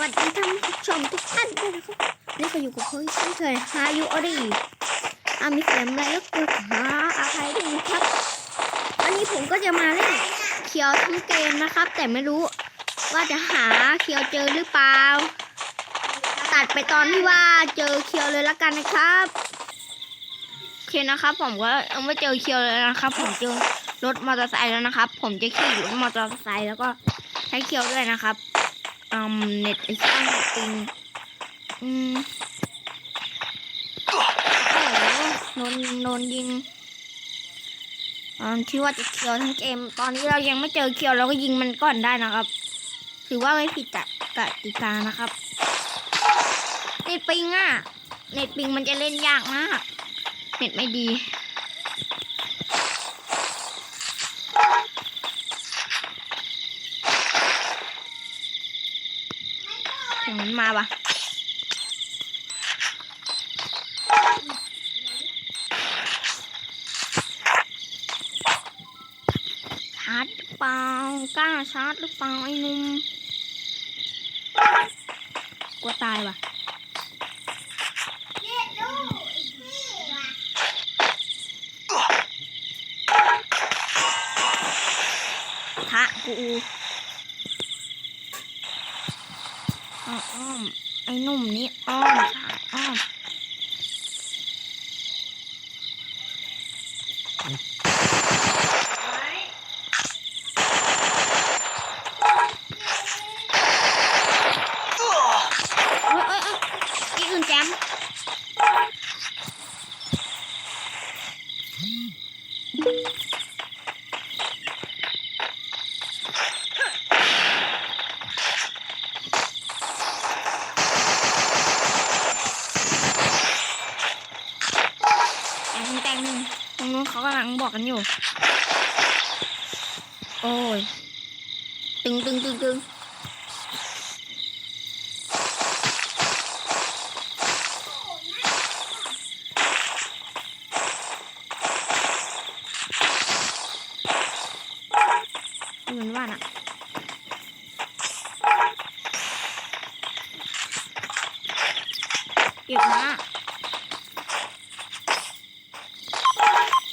วัสดีท่านผู้ชมทุกท่านด้วยนะครับนี่ก็อยู่กับผมเช่นเคยฮายุออรีอามีเสียงอะไรก็กดหาอาภัยด้วยนะครับ วันนี้ผมก็จะมาเล่นเคียวทั้งเกมนะครับ แต่ไม่รู้ว่าจะหาเคียวเจอหรือเปล่า ตัดไปตอนที่ว่าเจอเคียวเลยละกันนะครับโอเคนะครับ ผมก็ยังไม่เจอเคียวเลยนะครับ ผมเจอรถมอเตอร์ไซค์แล้วนะครับ ผมจะขี่รถมอเตอร์ไซค์แล้วก็ใช้เคียวด้วยนะครับ อืมเน็ตไอ้ช่างเน็ตปิงอืมโอ้โหโนโดนยิงอคิดว่าจะเคียวทั้งเกม ตอนนี้เรายังไม่เจอเคียวเราก็ยิงมันก่อนได้นะครับ ถือว่าไม่ผิดกติกานะครับ เน็ตปิงอะ เน็ตปิงมันจะเล่นยากมาก เน็ตไม่ดี ถึง มาปะชาร์จหรือเปล่ากล้าชาร์จหรือเปล่าไอ้นุ่มกลัวตายว่ะทะกูอ้อมอ้อมไอ้ห นุ่มนี่อ้อมค่ะอ้อมเอ้ยเอ้ยเอ้ยอีอื่นแจม แตงแตงหนึ่งตรงนู้นเขากำลังบอกกันอยู่ โอ้ย ตึงตึงตึงตึงเหมือนว่าน่ะเก็บมา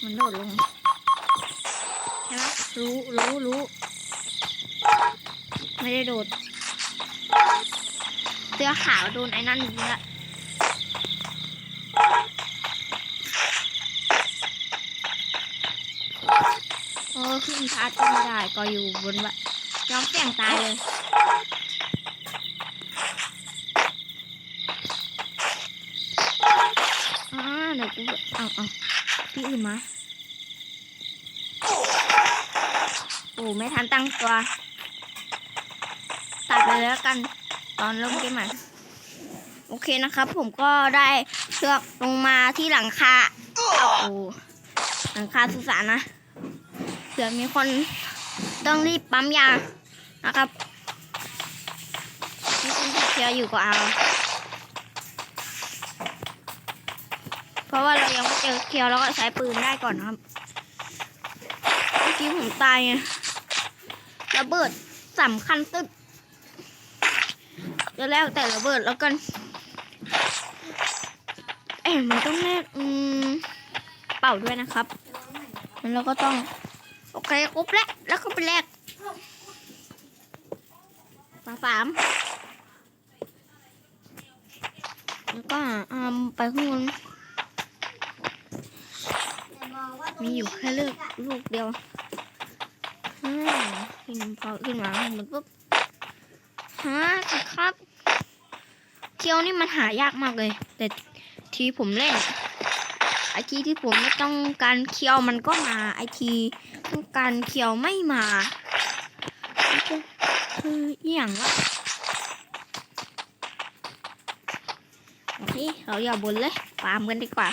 มันโดดลงใช่ไหมรู้ รู้ รู้ ไม่ได้โดด เสื้อขาวโดนไอ้นั่นยิงละโอ้ขึ้นชาร์จก็ไม่ได้ ก็อยู่บนวะยอมเสี่ยงตายเลยอ่าเดี๋ยวกูเอาเอาพี่อื่นมา โอ้ไม่ทันตั้งตัว ตัดไปแล้วกัน ตอนเริ่มเกมใหม่โอเคนะครับ ผมก็ได้เชือกลงมาที่หลังคาเอาโอ้หลังคาสุสานนะเผื่อมีคนต้องรีบปั๊มยานะครับที่คุณเชียร์อยู่ก็เอา เพราะว่าเรายังไม่เจอเคียวเราก็ใช้ปืนได้ก่อนนะครับเมื่อกี้ผมตายไง ระเบิดสำคัญสุดจะแล้วแต่ระเบิดแล้วกันเอ๊ะมันต้องแลกอืมเป่าด้วยนะครับแล้วเราก็ต้อง โอเคครบแล้วแล้วก็ไปแลกฝาสามแล้วก็อืมไปข้างบนมีอยู่แค่เลือกลูกเดียว ฮ่าขึ้นพอขึ้นมาข้างบนปุ๊บฮะครับ เคียวนี่มันหายากมากเลย แต่ทีผมเล่น ไอทีที่ผมไม่ต้องการเคียวมันก็มา ไอทีต้องการเคียวไม่มาคืออย่างวะโอเคเราอย่าบนเลยฟาร์มกันดีกว่า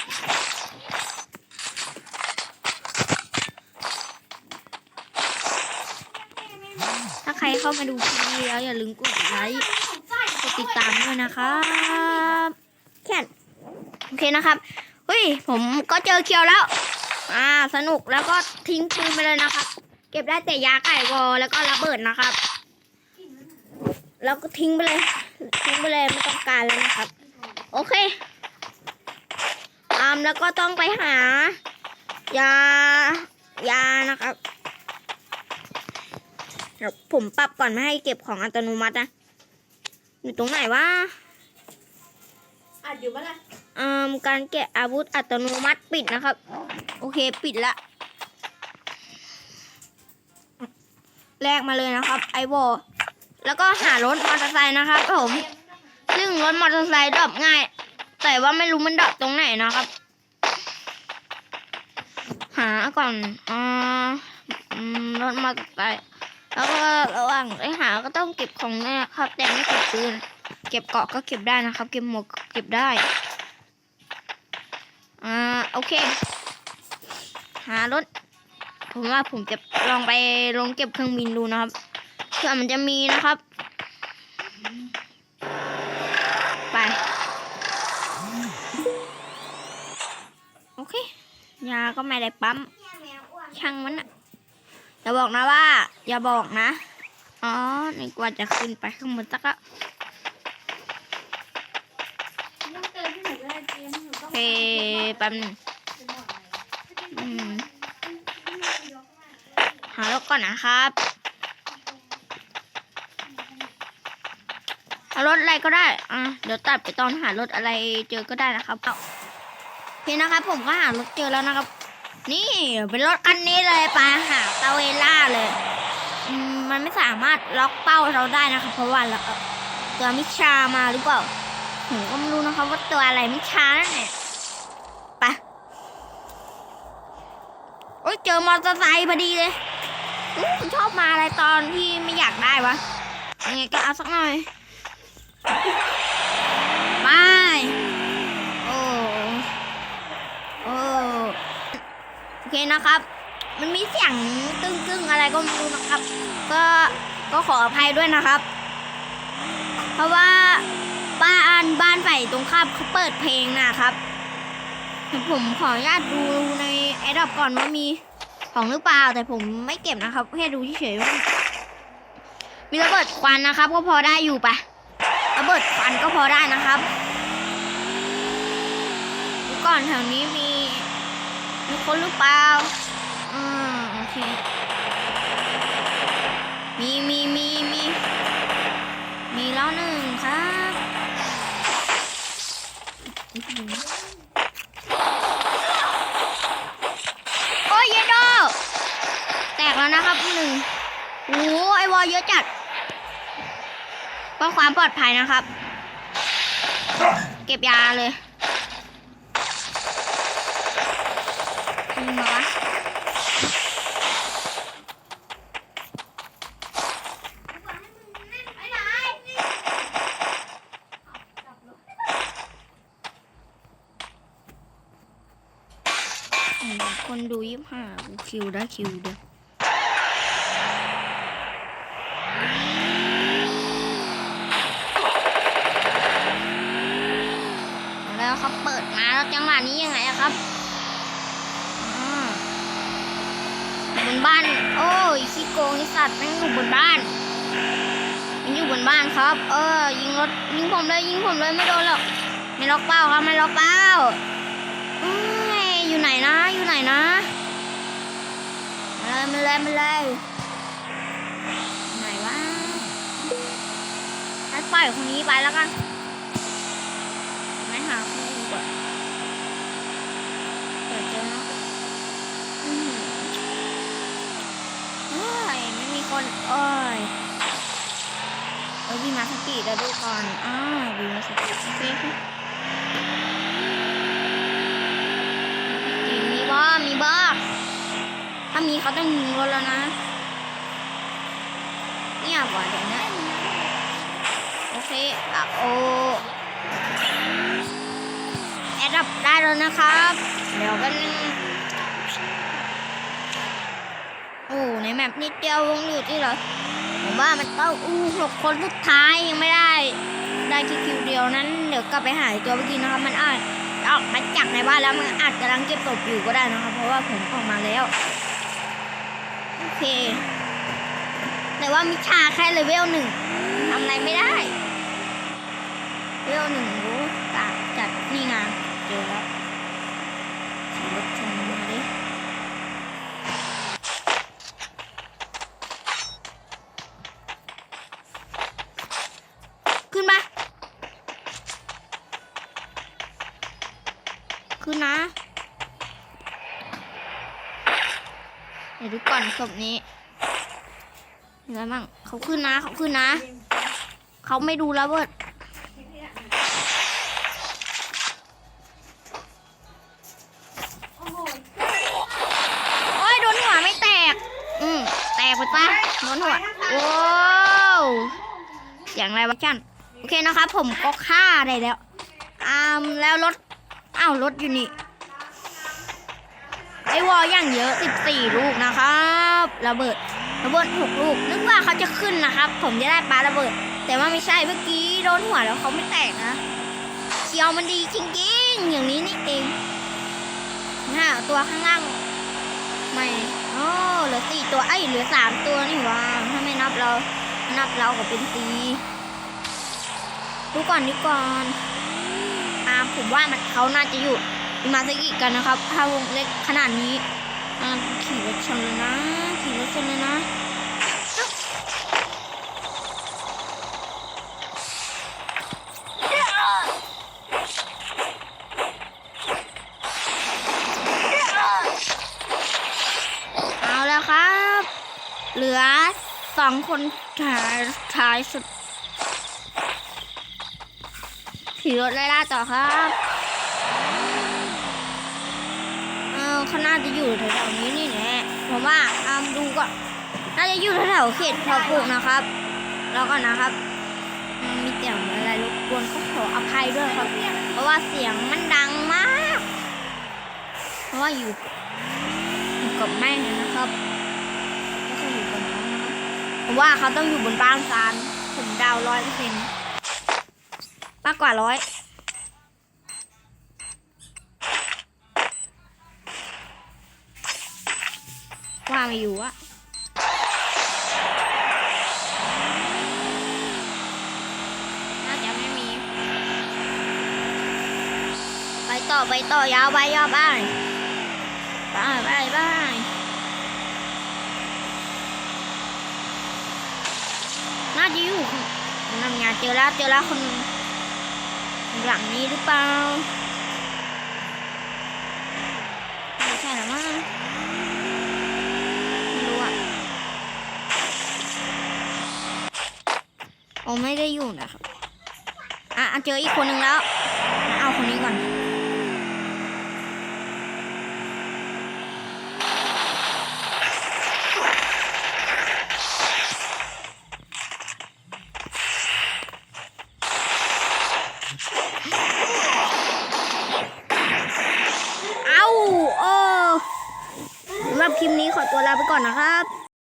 ถ้าใค รเข้ามาดูคลิปนี้แล้วอย่าลืมกดไลค์ กดติดตามด้วยนะครับแค่นโอเคนะครับ เฮ้ย ผมก็เจอเคียวแล้ว อ่า สนุกแล้วก็ทิ้งปืนไปเลยนะครับ เก็บได้แต่ยาไก่วอแล้วก็ระเบิดนะครับ แล้วก็ทิ้งไปเลย ทิ้งไปเลยไม่ต้องการแล้วนะครับ โอเคอามแล้วก็ต้องไปหายายานะครับ ดี๋ยวผมปรับก่อนไม่ให้เก็บของอัตโนมัตินะ อยู่ตรงไหนวะอัดอยู่ปะล่ะเอ่อการแกะอาวุธอัตโนมัติปิดนะครับ โอเคปิดละแลกมาเลยนะครับ ไอวอลแล้วก็หารถมอเตอร์ไซค์นะครับผมซึ่งรถมอเตอร์ไซค์ดรอปง่าย แต่ว่าไม่รู้มันดรอปตรงไหนนะครับ หาก่อนอ่าอืมรถมอเตอร์ไซค์ แล้วก็ระหว่างไอหาก็ต้องเก็บของนะครับ แต่ไม่เก็บปืน เก็บเกาะก็เก็บได้นะครับ เก็บหมวกเก็บได้ อ่าโอเค หารถ ผมว่าผมจะลองไปลงเก็บเครื่องบินดูนะครับเผื่อมันจะมีนะครับ ไป โอเคยาก็ไม่ได้ปั๊มช่างมันอะ อย่าบอกนะว่า อย่าบอกนะ อ๋อนี่กว่าจะขึ้นไปข้างบนสักละต้องเติมที่หนูได้เกมหนูต้โอองเคแป๊บหนึงเป็นหมดอะไรอืมหารถก่อนนะครับหารถอะไรก็ได้ อะ เดี๋ยวตัดไปตอนหารถอะไรเจอก็ได้นะครับเอาโอเคนะครับ ผมก็หารถเจอแล้วนะครับ นี่เป็นรถคันนี้เลยไปหา ตาเวล่าเลยมันไม่สามารถล็อกเป้าเราได้นะครับเพราะว่าเราเอาตัวมิชามาหรือเปล่าผมก็ไม่รู้นะครับว่าตัวอะไรมิชานั่นเนี่ยไปโอ้ยเจอมอเตอร์ไซค์พอดีเลยอู้ชอบมาอะไรตอนที่ไม่อยากได้วะยังไงก็เอาสักหน่อยไปโอ้โอ้โอเคนะครับ มันมีเสียงตึ้งตึ้งๆอะไรก็ไม่รู้นะครับ ก็ก็ขออภัยด้วยนะครับ เพราะว่าบ้านบ้านฝ่ายตรงข้ามเขาเปิดเพลงนะครับผมขออนุญาตดูในแอดดอปก่อนว่ามีของหรือเปล่า แต่ผมไม่เก็บนะครับแค่ดูเฉยๆมีระเบิดควันนะครับ ก็พอได้อยู่ปะระเบิดควันก็พอได้นะครับก่อนแถวนี้มีมีคนหรือเปล่าาโอเคมีมีมีมีมีแล้วหนึ่งครับโอ้ยเยโดแตกแล้วนะครับหนึ่งโอ้ไอวอลเยอะจัดเพื่อความปลอดภัยนะครับ เก็บยาเลยยิงมาวะอืมคนดูยี่ ห้าคิวได้คิวเดียวแล้วเขาเปิดมาแล้วจังหวะนี้ยังไงอะครับอ่าบนบ้าน โอ้ยขี้โกงไอสัตว์แม่งอยู่บนบ้านมันอยู่บนบ้านครับ เออ ยิงรถยิงผมเลยยิงผมเลยไม่โดนหรอกไม่ล็อกเป้าครับไม่ล็อกเป้าออยู่ไหนนะอยู่ไหนนะ เลยมาเลยมาเลยไหนวะให้ปล่อยคนนี้ไปแล้วกันไม่หาคนอื่นก่อนเดี๋ยวเจอเนอะอืมเฮ้ยไม่มีคนโอ้ยเออวีมาสกิเดี๋ยวดูก่อนอ้าววีมาสกิโอเคค่ะจริมีบ่มีบ่ ถ้ามีเขาต้องยิงรถแล้วนะเงียบว่ะเดี๋ยวนะโอเคอะโอแอดดับได้แล้วนะครับ เดี๋ยวกันงโอ้ในแมปนิดเดียววงอยู่ที่เหรอผมว่ามันต้องอู้หกคนสุดท้ายยังไม่ได้ ได้ค่คิวเดียวนั้น เดี๋ยวกลับไปหาอีกตัวเมื่อกี้นะครับ มันอาจออกมาจากในบ้านแล้วมันอาจกำลังเก็บศพอยู่ก็ได้นะครับ เพราะว่าผมออกมาแล้ว ค แต่ว่ามิชาแค่เลเวลหนึ่งทำอะไรไม่ได้เลเวลหนึ่ง ศพนี้เห็นอะไรบ้างเขาขึ้นนะ เขาขึ้นนะ เขาไม่ดูแล้วเบิดโอ้โอ้ยโดนหัวไม่แตก อืมแตกไปปะโดนหัวโอ้วอย่างไรวะจันโอเคนะครับ ผมก็ฆ่าได้แล้วอ่ามแล้วรถอ้าวรถอยู่นี่ ไอวอลอย่างเยอะ 14 ลูกนะครับระเบิดระเบิด6ลูกนึกว่าเขาจะขึ้นนะครับ ผมจะได้ปลาระเบิด แต่ว่าไม่ใช่เมื่อกี้โดนหัวแล้วเขาไม่แตกนะเชียวมันดีจริงๆ อย่างนี้นี่เองน่าตัวข้างล่างไม่โอ้เหลือสี่ตัวเอ้เหลือสามตัวนี่หว่าถ้าไม่นับเรานับเราก็เป็นสี่ดูก่อนดูก่อนอ่าผมว่ามันเขาน่าจะอยู่ มาซากิกันนะครับ ถ้าวงเล็กขนาดนี้ขี่รถชนเลยนะ ขี่รถชนเลยนะเอาแล้วครับ เหลือสองคนท้ายท้ายสุดขี่รถไล่ล่าต่อครับ เขาน่าจะอยู่แถวๆนี้นี่แหละผมว่าอามดูก็น่าจะอยู่แถวๆเขตพอปลูกนะครับ แล้วก็นะครับ มีเสียงอะไรรบกวนก็ขออภัยด้วยครับ เพราะว่าเสียงมันดังมาก เพราะว่าอยู่กับแม่นะครับไม่ใช่อยู่กับน้องนะครับผมว่าเขาต้องอยู่บนบ้านซานผมดาวร้อยเปอร์เซ็นต์มากกว่าร้อย ไม่อยู่อะน่าจะไม่มี ไปต่อไปต่อยาวไปยาวไปบายบายบายน่าจะอยู่นั่นไงเจอแล้วเจอแล้วคนหลังนี้หรือเปล่าไม่ใช่หรอมั้งไม่รู้อะ โอ้ไม่ได้อยู่นะครับ อะเจออีกคนหนึ่งแล้ว เอาคนนี้ก่อน